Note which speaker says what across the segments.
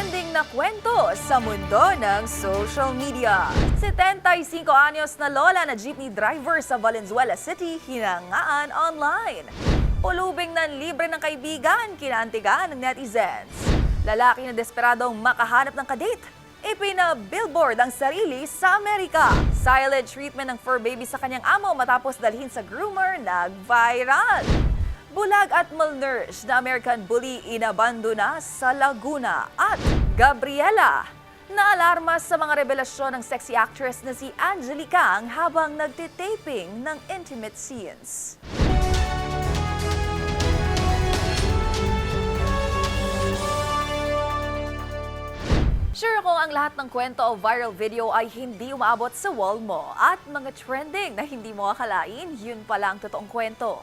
Speaker 1: trending na kwento sa mundo ng social media. 75 anyos na lola na jeepney driver sa Valenzuela City hinangaan online. Pulubing ng libre ng kaibigan, kinaantigan ng netizens. Lalaki na desperadong makahanap ng kadate, ipina-billboard ang sarili sa Amerika. Silent treatment ng fur baby sa kanyang amo matapos dalhin sa groomer nag-viral. Bulag at malnourished na American bully inabandona sa Laguna at Gabriela. Naalarma sa mga revelasyon ng sexy actress na si Angelica Ang habang nagtitaping ng intimate scenes. Sure ako ang lahat ng kwento o viral video ay hindi umaabot sa wall mo at mga trending na hindi mo akalain, yun pala ang totoong kwento.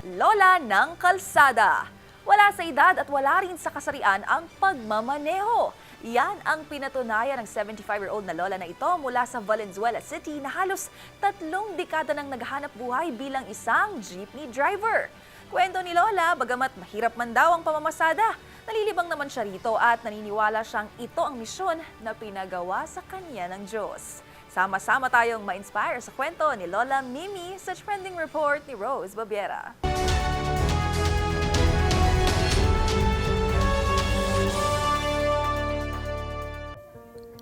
Speaker 1: Lola ng Kalsada. Wala sa edad at wala rin sa kasarian ang pagmamaneho. Yan ang pinatunayan ng 75-year-old na lola na ito mula sa Valenzuela City na halos tatlong dekada nang naghahanap buhay bilang isang jeepney driver. Kwento ni Lola, bagamat mahirap man daw ang pamamasada, nalilibang naman siya rito at naniniwala siyang ito ang misyon na pinagawa sa kanya ng Diyos. Sama-sama tayong ma-inspire sa kwento ni Lola Mimi sa trending report ni Rose Babiera.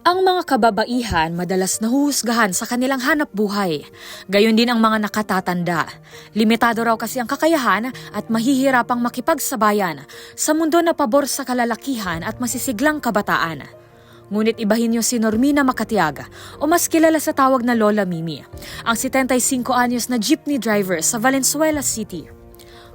Speaker 2: Ang mga kababaihan madalas nahuhusgahan sa kanilang hanap buhay. Gayon din ang mga nakatatanda. Limitado raw kasi ang kakayahan at mahihirapang makipagsabayan sa mundo na pabor sa kalalakihan at masisiglang kabataan. Ngunit ibahin niyo si Normina Makatiaga o mas kilala sa tawag na Lola Mimi, ang 75 anyos na jeepney driver sa Valenzuela City.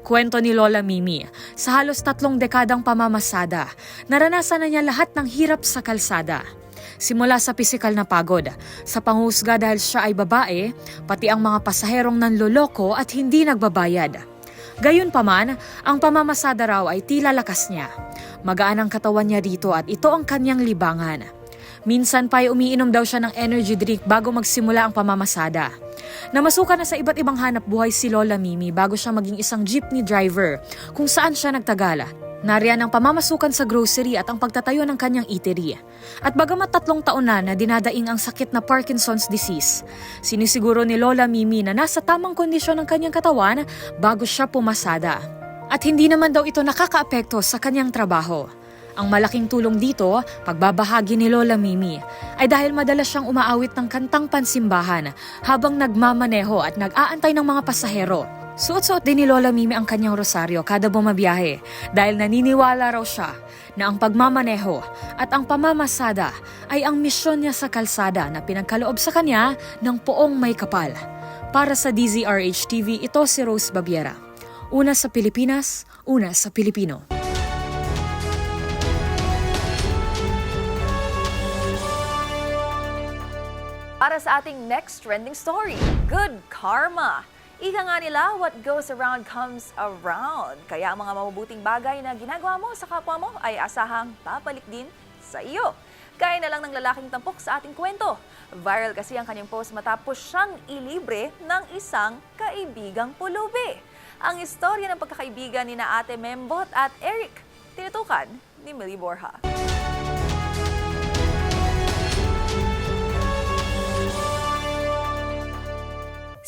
Speaker 2: Kwento ni Lola Mimi, sa halos tatlong dekadang pamamasada, naranasan na niya lahat ng hirap sa kalsada. Simula sa pisikal na pagod, sa panghusga dahil siya ay babae, pati ang mga pasaherong nanloloko at hindi nagbabayad. Gayunpaman, ang pamamasada raw ay tila lakas niya. Magaan ang katawan niya dito at ito ang kanyang libangan. Minsan pa ay umiinom daw siya ng energy drink bago magsimula ang pamamasada. Namasukan na sa iba't ibang hanap buhay si Lola Mimi bago siya maging isang jeepney driver kung saan siya nagtagala. Nariyan ang pamamasukan sa grocery at ang pagtatayo ng kanyang eatery. At bagamat tatlong taon na na dinadaing ang sakit na Parkinson's disease, sinisiguro ni Lola Mimi na nasa tamang kondisyon ng kanyang katawan bago siya pumasada. At hindi naman daw ito nakakaapekto sa kanyang trabaho. Ang malaking tulong dito, pagbabahagi ni Lola Mimi, ay dahil madalas siyang umaawit ng kantang pansimbahan habang nagmamaneho at nag-aantay ng mga pasahero. Suot-suot din ni Lola Mimi ang kanyang rosaryo kada bumabiyahe dahil naniniwala raw siya na ang pagmamaneho at ang pamamasada ay ang misyon niya sa kalsada na pinagkaloob sa kanya ng poong may kapal. Para sa DZRH TV, ito si Rose Babiera. Una sa Pilipinas, una sa Pilipino.
Speaker 1: Para sa ating next trending story, good karma. Ika nga nila, what goes around comes around. Kaya ang mga mabubuting bagay na ginagawa mo sa kapwa mo ay asahang papalik din sa iyo. Kaya na lang ng lalaking tampok sa ating kwento. Viral kasi ang kanyang post matapos siyang ilibre ng isang kaibigang pulubi. Ang istorya ng pagkakaibigan ni na Ate Membot at Eric, tinutukan ni Millie Borja.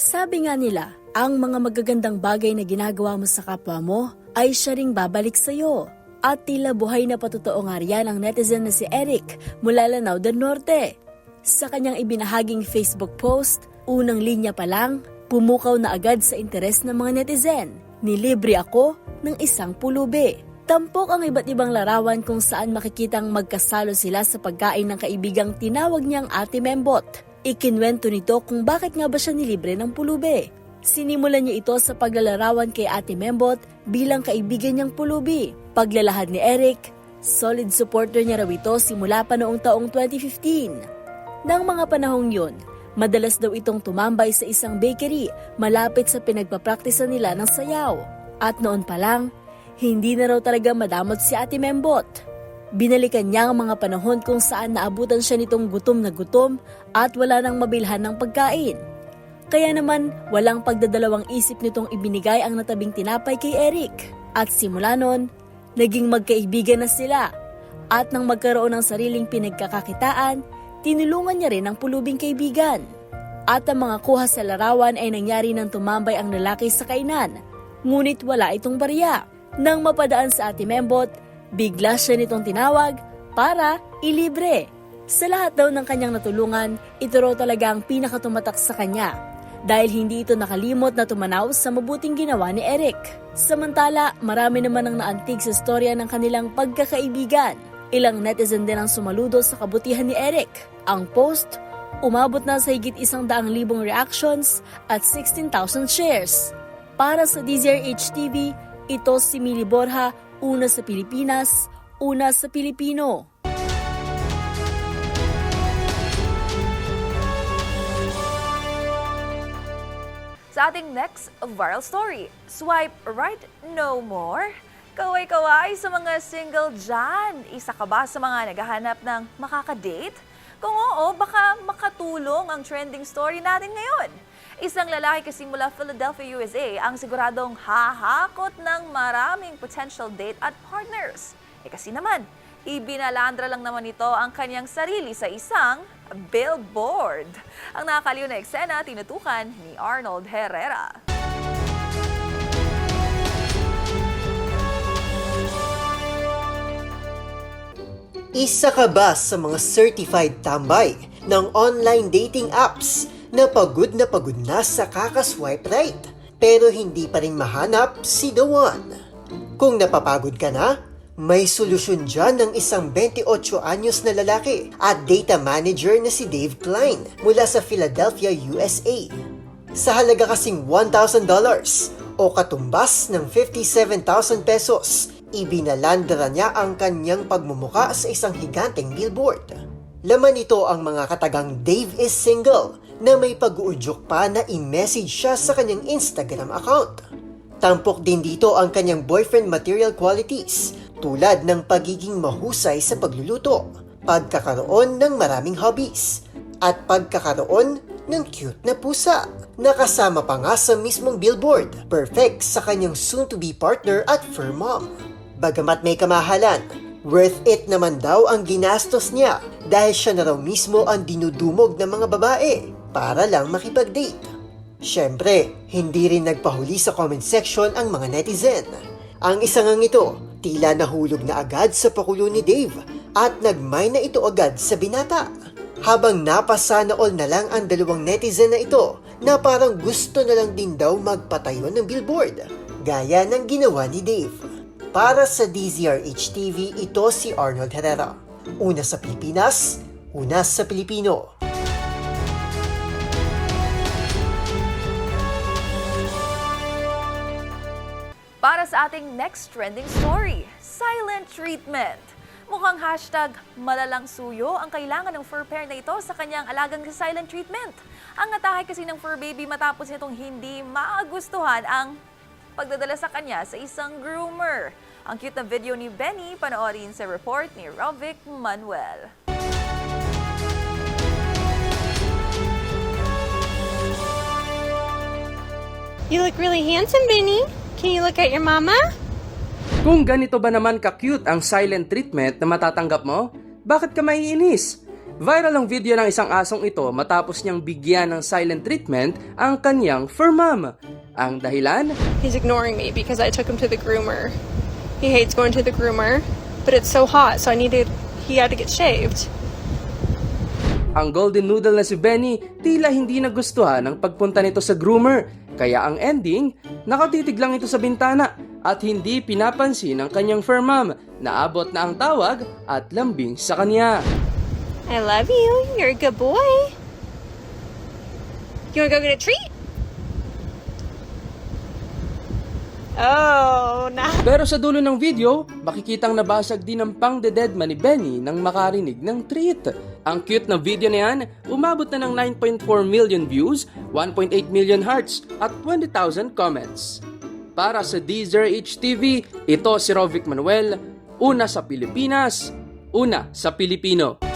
Speaker 3: Sabi nga nila, ang mga magagandang bagay na ginagawa mo sa kapwa mo ay siya ring babalik sa'yo. At tila buhay na patotoo nga riyan ang netizen na si Eric mula Lanao del Norte. Sa kanyang ibinahaging Facebook post, unang linya pa lang, pumukaw na agad sa interes ng mga netizen. Nilibre ako ng isang pulubi. Tampok ang iba't ibang larawan kung saan makikitang magkasalo sila sa pagkain ng kaibigang tinawag niyang Ate Membot. Ikinwento nito kung bakit nga ba siya nilibre ng pulubi. Sinimulan niya ito sa paglalarawan kay Ate Membot bilang kaibigan niyang pulubi. Paglalahad ni Eric, Solid supporter niya raw ito simula pa noong taong 2015. Nang mga panahong yun, madalas daw itong tumambay sa isang bakery malapit sa pinagpapraktisa nila ng sayaw. At noon pa lang, hindi na raw talaga madamot si Ate Membot. Binalikan niya ang mga panahon kung saan naabutan siya nitong gutom na gutom at wala nang mabilhan ng pagkain. Kaya naman, walang pagdadalawang isip nitong ibinigay ang natabing tinapay kay Eric. At simula nun, naging magkaibigan na sila. At nang magkaroon ng sariling pinagkakakitaan, tinulungan niya rin ang pulubing kaibigan. At ang mga kuha sa larawan ay nangyari nang tumambay ang lalaki sa kainan. Ngunit wala itong barya. Nang mapadaan sa ate Membot, bigla siya nitong tinawag para ilibre. Sa lahat daw ng kanyang natulungan, ito raw talaga ang pinakatumatak sa kanya dahil hindi ito nakalimot na tumanaw sa mabuting ginawa ni Eric. Samantala, marami naman ang naantig sa storya ng kanilang pagkakaibigan. Ilang netizen din ang sumaludo sa kabutihan ni Eric. Ang post, umabot na sa higit isang daang libong reactions at 16,000 shares. Para sa DZRH TV, ito si Mili Borja, una sa Pilipinas, una sa Pilipino.
Speaker 1: Sa ating next viral story, swipe right no more. Kaway-kaway sa mga single dyan. Isa ka ba sa mga naghahanap ng makakadate? Kung oo, baka makatulong ang trending story natin ngayon. Isang lalaki kasi mula Philadelphia, USA ang siguradong hahakot ng maraming potential date at partners. Eh kasi naman, ibinalandra lang naman ito ang kanyang sarili sa isang billboard. Ang nakakaliw na eksena tinutukan ni Arnold Herrera.
Speaker 4: Isa ka ba sa mga certified tambay ng online dating apps na pagod na pagod na sa kakaswipe right pero hindi pa rin mahanap si the one? Kung napapagod ka na, may solusyon dyan ng isang 28 anyos na lalaki at data manager na si Dave Klein mula sa Philadelphia, USA. Sa halaga kasing $1,000 o katumbas ng 57,000 pesos, ibinalandra niya ang kanyang pagmumuka sa isang higanteng billboard. Laman ito ang mga katagang Dave is single na may pag-uudyok pa na i-message siya sa kanyang Instagram account. Tampok din dito ang kanyang boyfriend material qualities tulad ng pagiging mahusay sa pagluluto, pagkakaroon ng maraming hobbies, at pagkakaroon ng cute na pusa. Nakasama pa nga sa mismong billboard, perfect sa kanyang soon-to-be partner at fur mom. Bagamat may kamahalan, worth it naman daw ang ginastos niya dahil siya na raw mismo ang dinudumog ng mga babae para lang makipag-date. Siyempre, hindi rin nagpahuli sa comment section ang mga netizen. Ang isa ngang ito, tila nahulog na agad sa pakulo ni Dave at nagmay na ito agad sa binata. Habang napasana all na lang ang dalawang netizen na ito na parang gusto na lang din daw magpatayo ng billboard, gaya ng ginawa ni Dave. Para sa DZRH TV, ito si Arnold Herrera. Una sa Pilipinas, una sa Pilipino.
Speaker 1: Ating next trending story, silent treatment. Mukhang hashtag malalang suyo ang kailangan ng fur parent na ito sa kanyang alagang silent treatment. Ang atahay kasi ng fur baby matapos nitong hindi maagustuhan ang pagdadala sa kanya sa isang groomer. Ang cute na video ni Benny, panoorin sa report ni Rovic Manuel.
Speaker 5: You look really handsome, Benny. Can you look at your mama?
Speaker 6: Kung ganito ba naman ka-cute ang silent treatment na matatanggap mo, bakit ka maiinis? Viral ang video ng isang asong ito matapos niyang bigyan ng silent treatment ang kanyang fur mom. Ang dahilan?
Speaker 5: He's ignoring me because I took him to the groomer. He hates going to the groomer, but it's so hot, so I needed. He had to get shaved.
Speaker 6: Ang golden noodle na si Benny tila hindi nagustuhan ang pagpunta nito sa groomer. Kaya ang ending, nakatitig lang ito sa bintana at hindi pinapansin ng kanyang fur mom na abot na ang tawag at lambing sa kanya.
Speaker 5: I love you. You're a good boy. You want to go get a treat? Oh, nah.
Speaker 6: Pero sa dulo ng video, makikitang nabasag din ang pang dededma ni Benny nang makarinig ng treat. Ang cute na video na yan, umabot na ng 9.4 million views, 1.8 million hearts, at 20,000 comments. Para sa Deezer HTV, ito si Rovic Manuel, una sa Pilipinas, una sa Pilipino.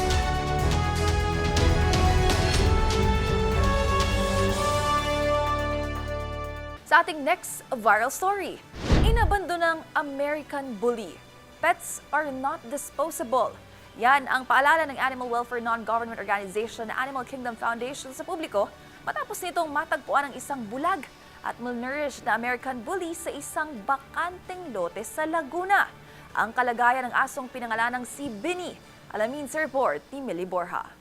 Speaker 1: Sa ating next viral story, inabando ng American Bully. Pets are not disposable. Yan ang paalala ng Animal Welfare Non-Government Organization na Animal Kingdom Foundation sa publiko matapos nitong matagpuan ang isang bulag at malnourished na American Bully sa isang bakanteng lote sa Laguna. Ang kalagayan ng asong pinangalanang si Binny. Alamin sa report ni Millie Borja.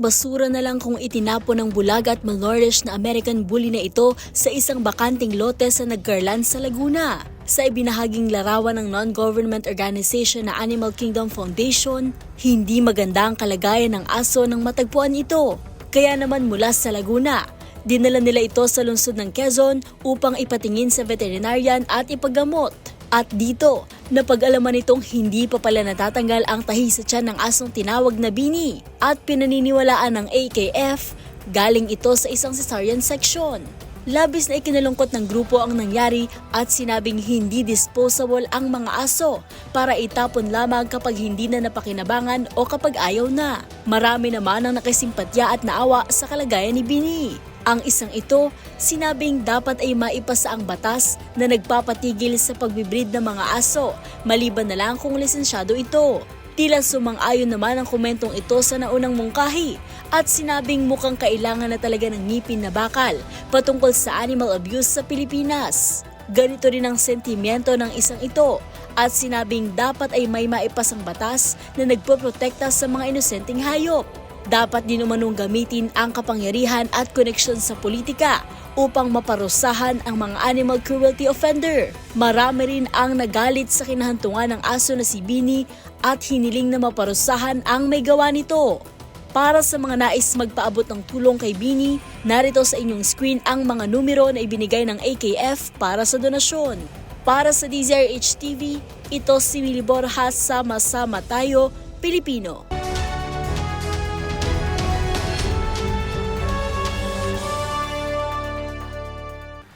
Speaker 3: Basura na lang kung itinapon ng bulag at malnourished na American Bully na ito sa isang bakanting lote sa Nagcarlan sa Laguna. Sa ibinahaging larawan ng non-government organization na Animal Kingdom Foundation, hindi maganda ang kalagayan ng aso nang matagpuan ito. Kaya naman mula sa Laguna, dinala nila ito sa lungsod ng Quezon upang ipatingin sa veterinarian at ipagamot. At dito, napag-alaman nitong hindi pa pala natatanggal ang tahi sa tiyan ng asong tinawag na Bini at pinaniniwalaan ng AKF galing ito sa isang cesarean section. Labis na ikinalungkot ng grupo ang nangyari at sinabing hindi disposable ang mga aso para itapon lamang kapag hindi na napakinabangan o kapag ayaw na. Marami naman ang nakisimpatya at naawa sa kalagayan ni Bini. Ang isang ito, sinabing dapat ay maipasa ang batas na nagpapatigil sa pagbibreed ng mga aso, maliban na lang kung lisensyado ito. Tila sumang-ayon naman ang komentong ito sa naunang mungkahi at sinabing mukhang kailangan na talaga ng ngipin na bakal patungkol sa animal abuse sa Pilipinas. Ganito rin ang sentimiento ng isang ito at sinabing dapat ay may maipasang batas na nagpoprotekta sa mga inosenteng hayop. Dapat din umanong gamitin ang kapangyarihan at koneksyon sa politika upang maparusahan ang mga animal cruelty offender. Marami rin ang nagalit sa kinahantungan ng aso na si Bini at hiniling na maparusahan ang may gawa nito. Para sa mga nais magpaabot ng tulong kay Bini, narito sa inyong screen ang mga numero na ibinigay ng AKF para sa donasyon. Para sa DZRH TV, ito si Willie Borjas sa Masama Tayo, Pilipino.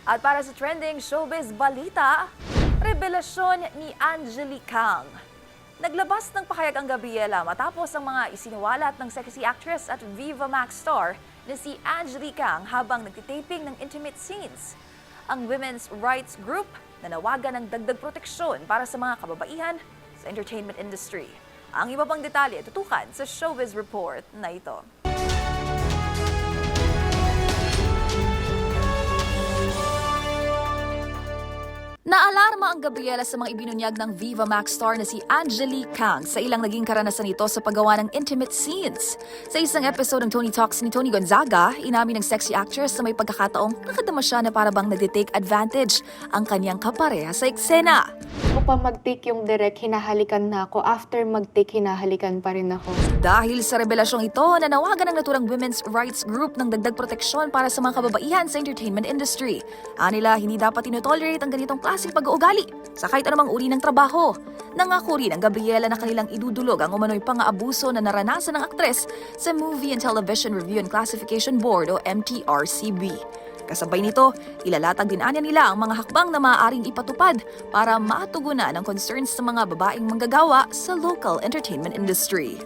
Speaker 1: At para sa trending showbiz balita, revelasyon ni Angelique Kang. Naglabas ng pahayag ang Gabriela matapos ang mga isinuwalat ng sexy actress at Viva Max star na si Angelique Kang habang nagtitaping ng intimate scenes. Ang women's rights group nanawagan ng dagdag proteksyon para sa mga kababaihan sa entertainment industry. Ang iba pang detalye tutukan sa showbiz report na ito. Naalarma ang Gabriela sa mga ibinunyag ng Viva Max star na si Angelique Kang sa ilang naging karanasan nito sa paggawa ng intimate scenes. Sa isang episode ng Tony Talks ni Tony Gonzaga, inamin ng sexy actress na may pagkakataong nakadama siya na para bang nagtitake advantage ang kanyang kapareha sa eksena.
Speaker 7: Pa mag-take yung direct, hinahalikan na ako. After mag-take, hinahalikan pa rin ako.
Speaker 1: Dahil sa revelasyong ito, nanawagan ng naturang women's rights group ng dagdag proteksyon para sa mga kababaihan sa entertainment industry. Anila, hindi dapat tinotolerate ang ganitong klaseng pag-uugali sa kahit anumang uri ng trabaho. Nangako rin ang Gabriela na kanilang idudulog ang umano'y pang-aabuso na naranasan ng aktres sa Movie and Television Review and Classification Board o MTRCB. Kasabay nito, ilalatag din anya nila ang mga hakbang na maaaring ipatupad para matugunan ang concerns sa mga babaeng manggagawa sa local entertainment industry.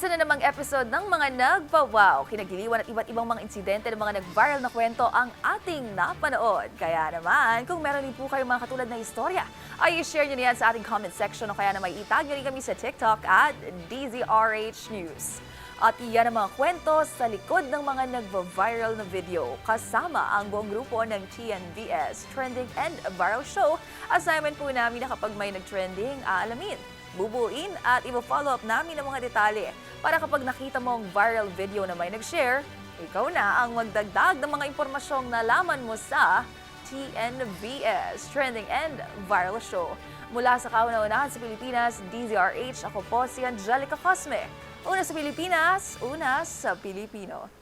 Speaker 1: Isa na namang episode ng mga nagpa-wow, kinagiliwan at iba't ibang mga insidente ng mga nag-viral na kwento ang ating napanood. Kaya naman, kung meron din po kayong mga katulad na istorya, ay i-share nyo na yan sa ating comment section o kaya naman itag nyo rin kami sa TikTok at DZRH News. At iyan ang mga kwento sa likod ng mga nagva-viral na video kasama ang buong grupo ng TNVS Trending and Viral Show. Assignment po namin na kapag may nag-trending, aalamin bubuin at i-follow up namin ang mga detalye para kapag nakita mong viral video na may nag-share, ikaw na ang magdagdag ng mga impormasyong nalaman mo sa TNVS Trending and Viral Show. Mula sa kauna-unahan sa Pilipinas, DZRH, ako po si Angelica Cosme. Una sa Pilipinas, una sa Pilipino.